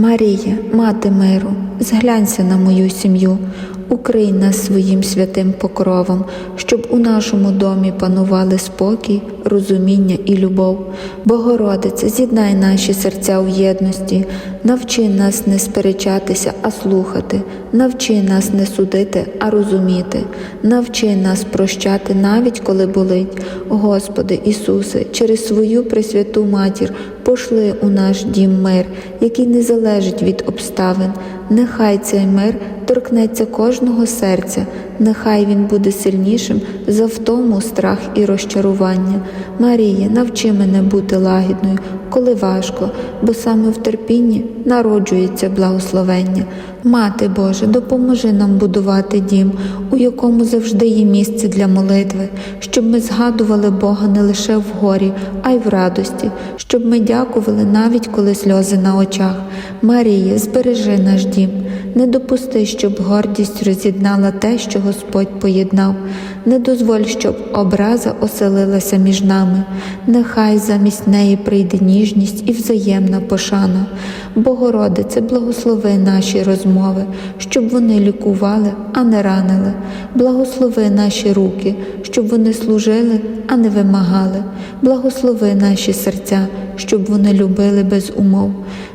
Марія, мати миру, зглянься на мою сім'ю, укрий нас своїм святим покровом, щоб у нашому домі панували спокій, розуміння і любов. Богородице, з'єднай наші серця у єдності, навчи нас не сперечатися, а слухати, навчи нас не судити, а розуміти, навчи нас прощати навіть коли болить. Господи Ісусе, через свою пресвяту матір пошли у наш дім мир, який не залежить від обставин. Нехай цей мир торкнеться кожного серця, нехай він буде сильнішим за втому, страх і розчарування. Марія, навчи мене бути лагідною, коли важко, бо саме в терпінні народжується благословення. Мати Боже, допоможи нам будувати дім, у якому завжди є місце для молитви, щоб ми згадували Бога не лише в горі, а й в радості, щоб ми дякували навіть коли сльози на очах. Марія, збережи наш дім, не допусти, щоб гордість роз'єднала те, що Господь поєднав. Не дозволь, щоб образа оселилася між нами. Нехай замість неї прийде ніжність і взаємна пошана. Богородице, благослови наші розмови, щоб вони лікували, а не ранили. Благослови наші руки, щоб вони служили, а не вимагали. Благослови наші серця, щоб вони любили без умов.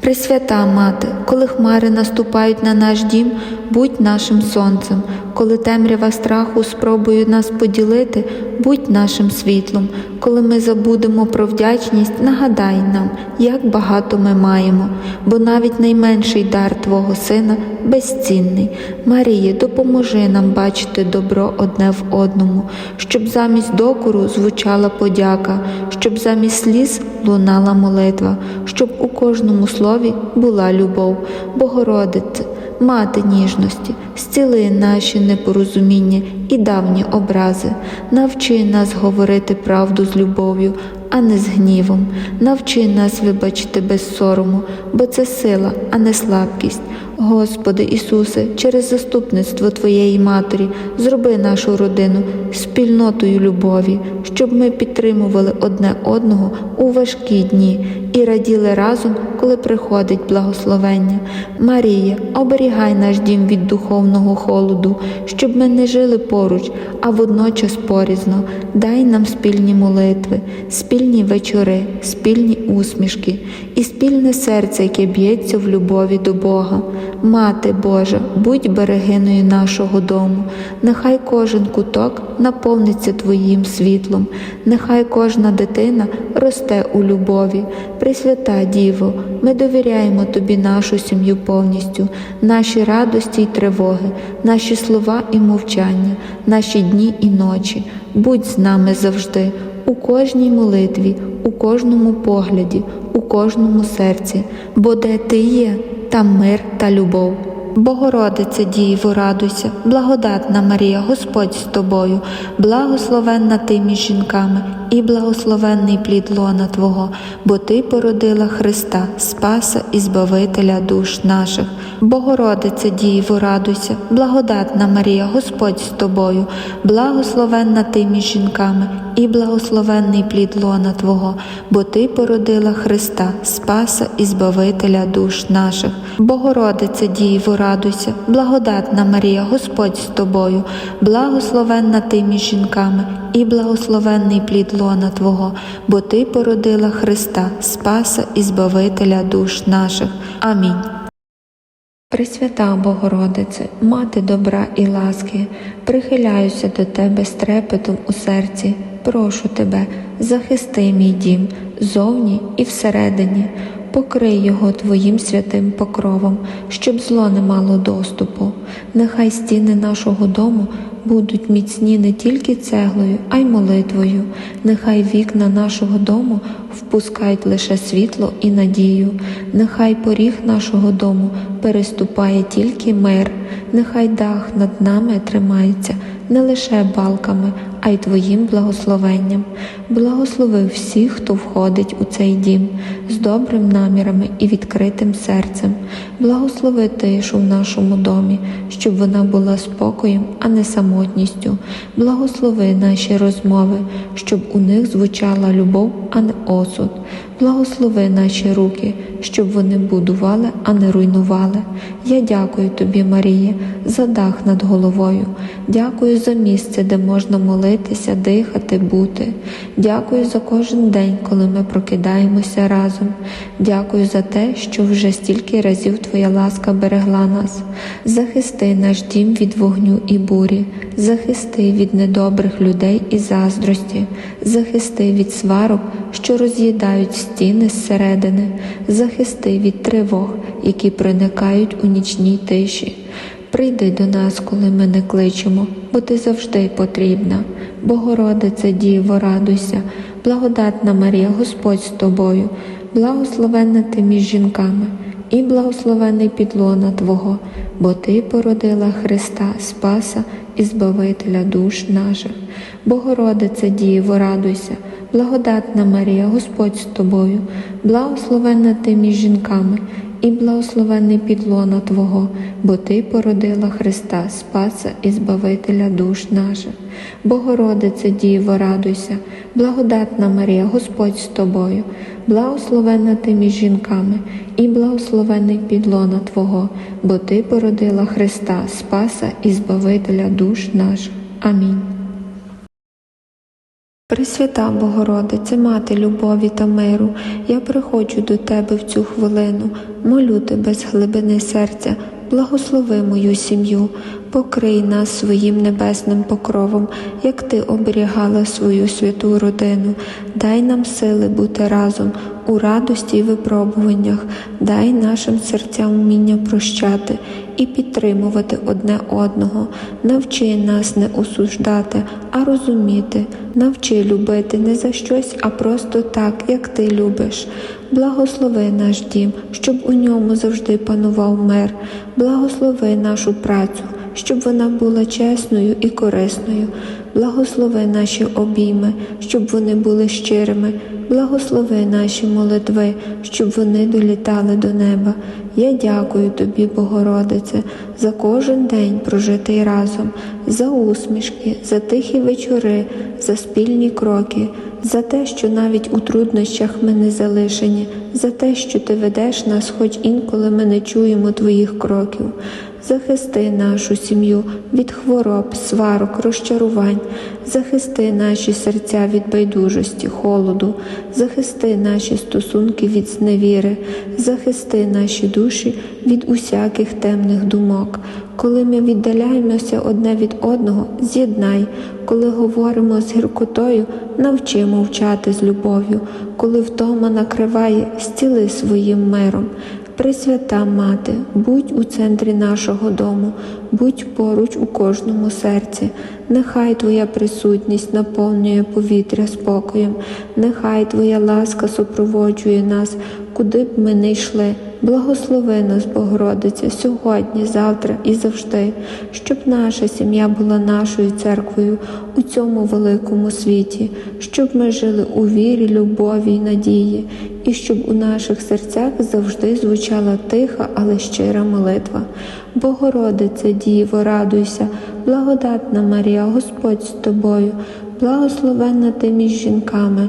Пресвята мати, коли хмари наступають на наш дім, будь нашим сонцем, коли темрява страху спробує нас поділити, будь нашим світлом, коли ми забудемо про вдячність, нагадай нам, як багато ми маємо, бо навіть найменший дар Твого Сина безцінний. Марія, допоможи нам бачити добро одне в одному, щоб замість докору звучала подяка, щоб замість сліз лунала молитва, щоб у кожному слові була любов, Богородице, мати ніжності, зціли наші непорозуміння і давні образи, навчи нас говорити правду з любов'ю, а не з гнівом, навчи нас вибачити без сорому, бо це сила, а не слабкість. Господи Ісусе, через заступництво Твоєї Матері, зроби нашу родину спільнотою любові, щоб ми підтримували одне одного у важкі дні і раділи разом, коли приходить благословення. Марія, оберігай наш дім від духовного холоду, щоб ми не жили поруч, а водночас порізно. Дай нам спільні молитви, спільні вечори, спільні усмішки і спільне серце, яке б'ється в любові до Бога. Мати Божа, будь берегиною нашого дому, нехай кожен куток наповниться Твоїм світлом, нехай кожна дитина росте у любові. Пресвята Діво, ми довіряємо Тобі нашу сім'ю повністю, наші радості й тривоги, наші слова і мовчання, наші дні і ночі. Будь з нами завжди, у кожній молитві, у кожному погляді, у кожному серці, бо де ти є, там мир та любов. Богородице Діво, радуйся, благодатна Марія, Господь з тобою, благословенна ти між жінками, і благословенний плід лона Твого, бо Ти породила Христа, Спаса і Збавителя душ наших. Богородице Діво, радуйся, благодатна Марія, Господь з тобою, благословенна ти між жінками, і благословенний плід лона Твого, бо Ти породила Христа, Спаса і Збавителя душ наших. Богородице Діво, радуйся, благодатна Марія, Господь з тобою, благословенна ти між жінками, і благословенний плід лона Твого, бо Ти породила Христа, Спаса і Збавителя душ наших. Амінь. Пресвята Богородице, Мати добра і ласки, прихиляюся до Тебе з трепетом у серці, прошу Тебе, захисти мій дім зовні і всередині, покрий його Твоїм святим покровом, щоб зло не мало доступу. Нехай стіни нашого дому будуть міцні не тільки цеглою, а й молитвою. Нехай вікна нашого дому впускають лише світло і надію. Нехай поріг нашого дому переступає тільки мир. Нехай дах над нами тримається не лише балками, а й Твоїм благословенням. Благослови всіх, хто входить у цей дім з добрим намірами і відкритим серцем. Благослови тишу в нашому домі, щоб вона була спокоєм, а не самотністю. Благослови наші розмови, щоб у них звучала любов, а не осуд. Благослови наші руки, щоб вони будували, а не руйнували. Я дякую тобі, Марія, за дах над головою. Дякую за місце, де можна молитися, дихати, бути. Дякую за кожен день, коли ми прокидаємося разом. Дякую за те, що вже стільки разів Твоя ласка берегла нас. Захисти наш дім від вогню і бурі, захисти від недобрих людей і заздрості, захисти від сварок, що роз'їдають стіни зсередини, захисти від тривог, які проникають у нічній тиші. Прийди до нас, коли ми не кличемо, бо ти завжди потрібна. Богородице Діво, радуйся, благодатна Марія, Господь з тобою, благословенна ти між жінками, і благословений підлона Твого, бо Ти породила Христа, Спаса і Збавителя душ наших. Богородице Діво, радуйся, благодатна Марія, Господь з тобою, благословенна ти між жінками, і благословений підлона Твого, бо Ти породила Христа, Спаса і Збавителя душ наших. Богородице Діво, радуйся, благодатна Марія, Господь з тобою, благословенна ти між жінками, і благословений підлона Твого, бо Ти породила Христа, Спаса і Збавителя душ наших. Амінь. Пресвята Богородице, Мати любові та миру, я приходжу до Тебе в цю хвилину, молю Тебе з глибини серця, благослови мою сім'ю, покрий нас своїм небесним покровом, як Ти оберігала свою святу родину, дай нам сили бути разом у радості й випробуваннях, дай нашим серцям вміння прощати і підтримувати одне одного, навчи нас не осуждати, а розуміти, навчи любити не за щось, а просто так, як ти любиш. Благослови наш дім, щоб у ньому завжди панував мир, благослови нашу працю, щоб вона була чесною і корисною. Благослови наші обійми, щоб вони були щирими. Благослови наші молитви, щоб вони долітали до неба. Я дякую тобі, Богородице, за кожен день прожитий разом, за усмішки, за тихі вечори, за спільні кроки, за те, що навіть у труднощах ми не залишені, за те, що ти ведеш нас, хоч інколи ми не чуємо твоїх кроків. Захисти нашу сім'ю від хвороб, сварок, розчарувань, захисти наші серця від байдужості, холоду, захисти наші стосунки від зневіри, захисти наші душі від усяких темних думок. Коли ми віддаляємося одне від одного, з'єднай, коли говоримо з гіркотою, навчи мовчати з любов'ю, коли втома накриває, зціли своїм миром. Пресвята Мати, будь у центрі нашого дому, будь поруч у кожному серці, нехай Твоя присутність наповнює повітря спокоєм, нехай Твоя ласка супроводжує нас, куди б ми не йшли. Благослови нас, Богородиця, сьогодні, завтра і завжди, щоб наша сім'я була нашою церквою у цьому великому світі, щоб ми жили у вірі, любові й надії, і щоб у наших серцях завжди звучала тиха, але щира молитва. Богородице, Діво, радуйся, благодатна Марія, Господь з тобою, благословенна ти між жінками,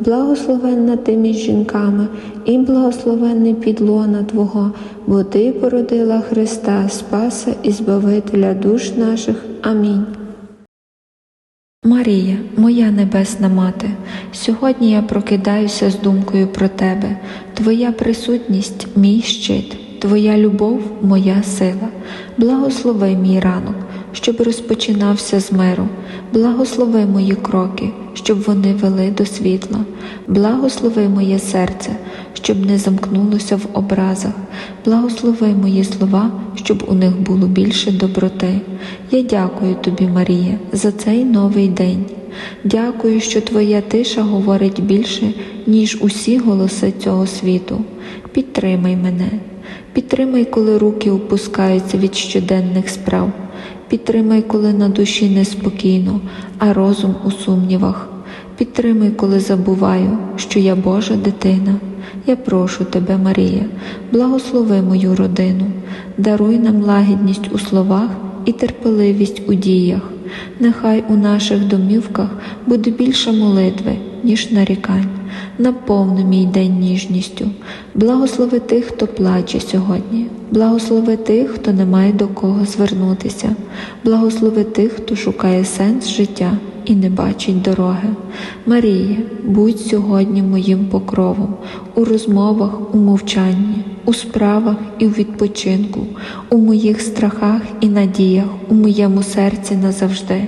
благословенна ти між жінками, і благословенний підлона Твого, бо Ти породила Христа, Спаса і Збавителя душ наших. Амінь. Марія, моя небесна мати, сьогодні я прокидаюся з думкою про тебе. Твоя присутність мій щит, Твоя любов моя сила. Благослови мій ранок, щоб розпочинався з миру. Благослови мої кроки, щоб вони вели до світла. Благослови моє серце, щоб не замкнулося в образах. Благослови мої слова, щоб у них було більше доброти. Я дякую тобі, Марія, за цей новий день. Дякую, що Твоя тиша говорить більше, ніж усі голоси цього світу. Підтримай мене, підтримай, коли руки опускаються від щоденних справ. Підтримай, коли на душі неспокійно, а розум у сумнівах. Підтримай, коли забуваю, що я Божа дитина. Я прошу тебе, Марія, благослови мою родину, даруй нам лагідність у словах і терпеливість у діях. Нехай у наших домівках буде більше молитви, ніж нарікань. Наповни мій день ніжністю. Благослови тих, хто плаче сьогодні. Благослови тих, хто не має до кого звернутися. Благослови тих, хто шукає сенс життя і не бачить дороги. Марія, будь сьогодні моїм покровом у розмовах, у мовчанні, у справах і у відпочинку, у моїх страхах і надіях, у моєму серці назавжди.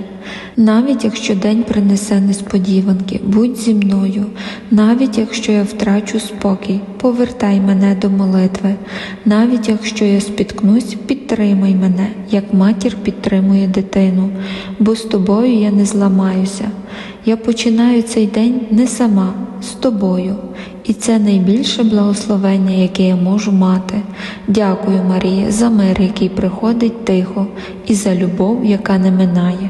Навіть якщо день принесе несподіванки, будь зі мною, навіть якщо я втрачу спокій, повертай мене до молитви, навіть якщо я спіткнусь, підтримай мене, як матір підтримує дитину, бо з тобою я не зламаюся. Я починаю цей день не сама, з тобою, і це найбільше благословення, яке я можу мати. Дякую, Марія, за мир, який приходить тихо, і за любов, яка не минає.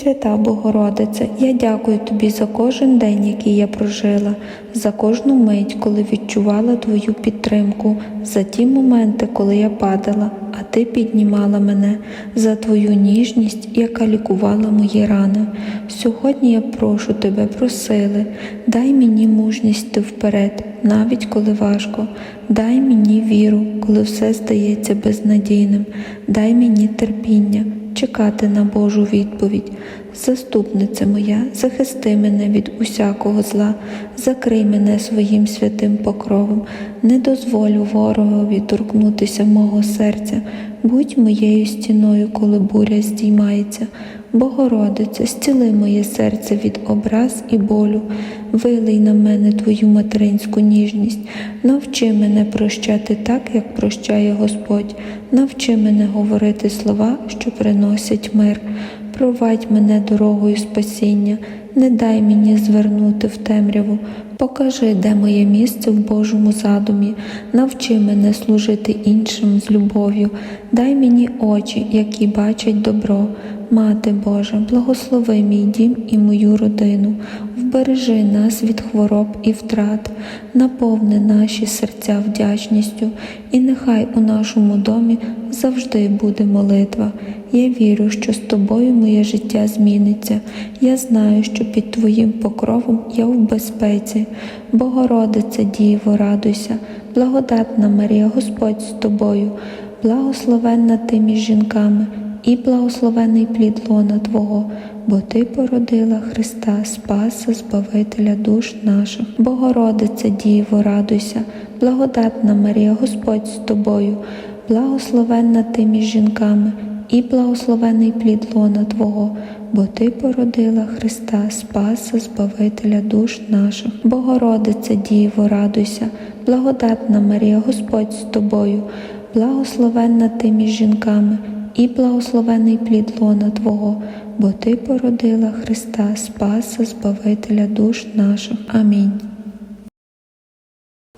Свята Богородице, я дякую тобі за кожен день, який я прожила, за кожну мить, коли відчувала твою підтримку, за ті моменти, коли я падала, а ти піднімала мене, за твою ніжність, яка лікувала мої рани. Сьогодні я прошу тебе просили, дай мені мужність йти вперед, навіть коли важко. Дай мені віру, коли все здається безнадійним, дай мені терпіння чекати на Божу відповідь. Заступниця моя, захисти мене від усякого зла, закрий мене своїм святим покровом, не дозволю ворогові торкнутися мого серця, будь моєю стіною, коли буря здіймається. Богородице, зціли моє серце від образ і болю, вилий на мене твою материнську ніжність, навчи мене прощати так, як прощає Господь, навчи мене говорити слова, що приносять мир. Провадь мене дорогою спасіння, не дай мені звернути в темряву, покажи, де моє місце в Божому задумі, навчи мене служити іншим з любов'ю, дай мені очі, які бачать добро. Мати Божа, благослови мій дім і мою родину, вбережи нас від хвороб і втрат, наповни наші серця вдячністю, і нехай у нашому домі завжди буде молитва. Я вірю, що з тобою моє життя зміниться. Я знаю, що під Твоїм покровом я в безпеці. Богородице Діво, радуйся, благодатна Марія, Господь з тобою, благословенна ти між жінками і благословений плід лона Твого, бо Ти породила Христа, Спаса, Збавителя душ наших. Богородице Діво, радуйся, благодатна Марія, Господь з тобою, благословенна ти між жінками, і благословений плід лона Твого, бо Ти породила Христа, Спаса, Збавителя душ наших. Богородице Діво, радуйся, благодатна Марія, Господь з тобою, благословенна ти між жінками і благословений плід лона Твого, бо Ти породила Христа, Спаса, Збавителя душ наших. Амінь.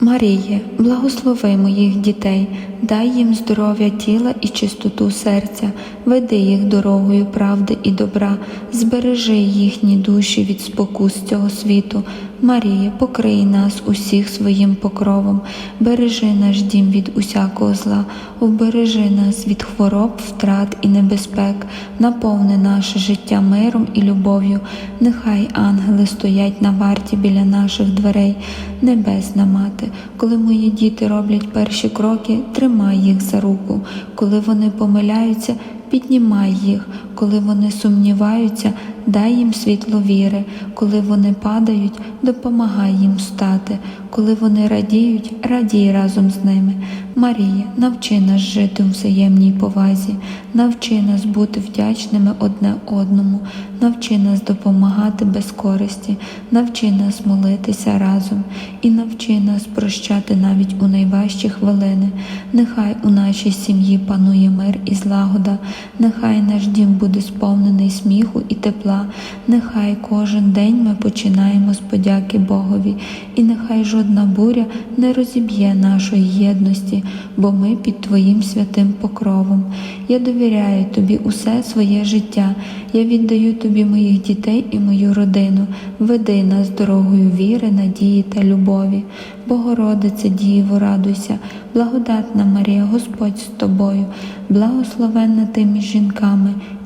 Маріє, благослови моїх дітей, дай їм здоров'я тіла і чистоту серця, веди їх дорогою правди і добра, збережи їхні душі від спокус цього світу, Марія, покрий нас усіх своїм покровом, бережи наш дім від усякого зла, обережи нас від хвороб, втрат і небезпек, наповни наше життя миром і любов'ю. Нехай ангели стоять на варті біля наших дверей, Небесна Мати, коли мої діти роблять перші кроки, тримай їх за руку, коли вони помиляються, піднімай їх, коли вони сумніваються, дай їм світло віри, коли вони падають, допомагай їм стати, коли вони радіють, радій разом з ними. Марія, навчи нас жити у взаємній повазі, навчи нас бути вдячними одне одному, навчи нас допомагати без користі, навчи нас молитися разом і навчи нас прощати навіть у найважчі хвилини. Нехай у нашій сім'ї панує мир і злагода, нехай наш дім буде сповнений сміху і тепла, нехай кожен день ми починаємо з подяки Богові, і нехай жодна буря не розіб'є нашої єдності, бо ми під Твоїм святим покровом. Я довіряю Тобі усе своє життя. Я віддаю Тобі моїх дітей і мою родину. Веди нас дорогою віри, надії та любові. Богородице, Дієво, радуйся, благодатна Марія, Господь з тобою, благословенна ти між жінками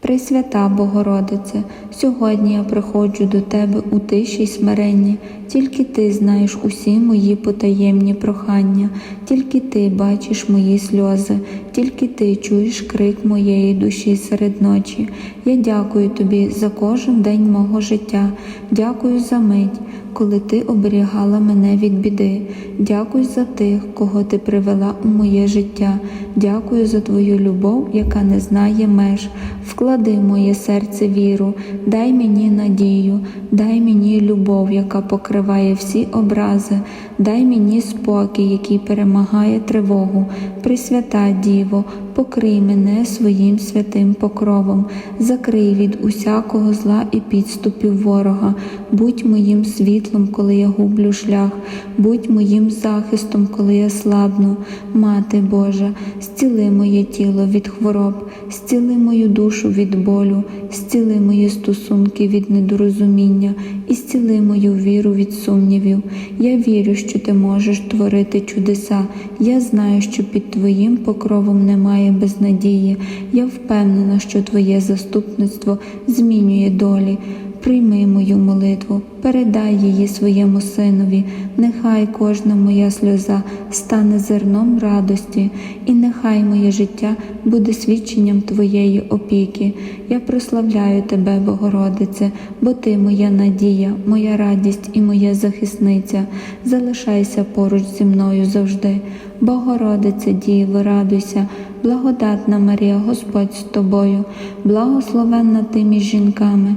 Пресвята Богородице, сьогодні я приходжу до Тебе у тиші й смиренні, тільки Ти знаєш усі мої потаємні прохання, тільки Ти бачиш мої сльози, тільки Ти чуєш крик моєї душі серед ночі. Я дякую Тобі за кожен день мого життя, дякую за мить, коли Ти оберігала мене від біди. Дякую за тих, кого Ти привела у моє життя. Дякую за Твою любов, яка не знає меж. Вклади в моє серце віру, дай мені надію, дай мені любов, яка покриває всі образи, дай мені спокій, який перемагає тривогу. Пресвята Діво, покрий мене своїм святим покровом, закрий від усякого зла і підступів ворога, будь моїм світлом, коли я гублю шлях, будь моїм захистом, коли я слабну. Мати Божа, зціли моє тіло від хвороб, зціли мою душу від болю, зціли мої стосунки від недорозуміння і зціли мою віру від сумнівів. Я вірю, що ти можеш творити чудеса. Я знаю, що під Твоїм покровом немає безнадії. Я впевнена, що Твоє заступництво змінює долі. Прийми мою молитву, передай її своєму синові, нехай кожна моя сльоза стане зерном радості, і нехай моє життя буде свідченням Твоєї опіки. Я прославляю Тебе, Богородице, бо Ти моя надія, моя радість і моя захисниця. Залишайся поруч зі мною завжди. Богородице, Діво, радуйся, благодатна Марія, Господь з тобою, благословенна ти між жінками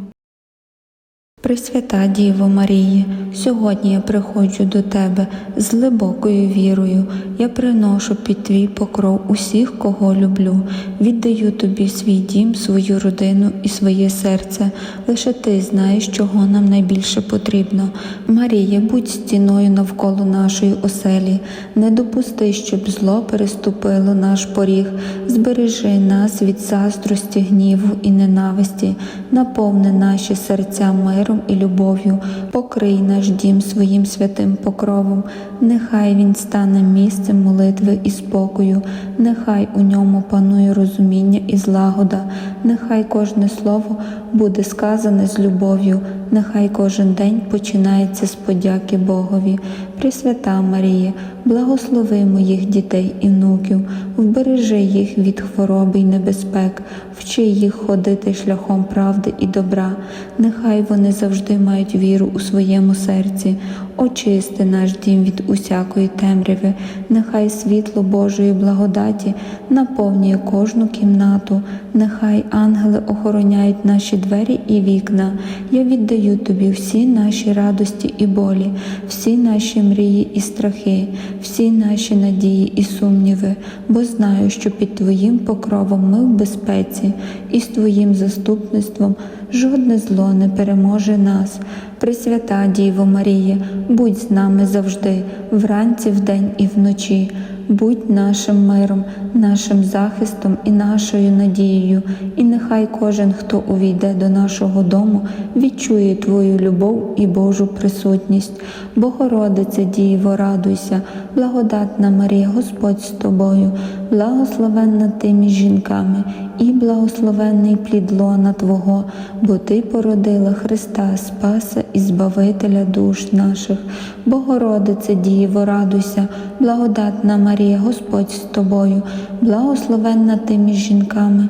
Пресвята Діво Марії, сьогодні я приходжу до Тебе з глибокою вірою. Я приношу під Твій покров усіх, кого люблю. Віддаю Тобі свій дім, свою родину і своє серце. Лише Ти знаєш, чого нам найбільше потрібно. Марія, будь стіною навколо нашої оселі. Не допусти, щоб зло переступило наш поріг. Збережи нас від заздрості, гніву і ненависті, наповни наші серця миром миром і любов'ю, покрий наш дім своїм святим покровом, нехай він стане місцем молитви і спокою, нехай у ньому панує розуміння і злагода, нехай кожне слово буде сказане з любов'ю, нехай кожен день починається з подяки Богові. Пресвята Марія, благослови моїх дітей і внуків, вбережи їх від хвороби й небезпек, вчи їх ходити шляхом правди і добра. Нехай вони завжди мають віру у своєму серці, очисти наш дім від усякої темряви, нехай світло Божої благодаті наповнює кожну кімнату, нехай ангели охороняють наші двері і вікна. Я віддаю тобі всі наші радості і болі, всі наші мрії і страхи, всі наші надії і сумніви, бо знаю, що під Твоїм покровом ми в безпеці, і з Твоїм заступництвом жодне зло не переможе нас. Пресвята Діво Марія, будь з нами завжди, вранці, вдень і вночі. Будь нашим миром, нашим захистом і нашою надією, і нехай кожен, хто увійде до нашого дому, відчує Твою любов і Божу присутність. Богородице Діво, радуйся, благодатна Марія, Господь з тобою, благословенна ти між жінками, і благословенний плід лона Твого, бо Ти породила Христа, Спаса і Збавителя душ наших. Богородице Дієво, радуйся, благодатна Марія, Господь з тобою, благословенна ти між жінками,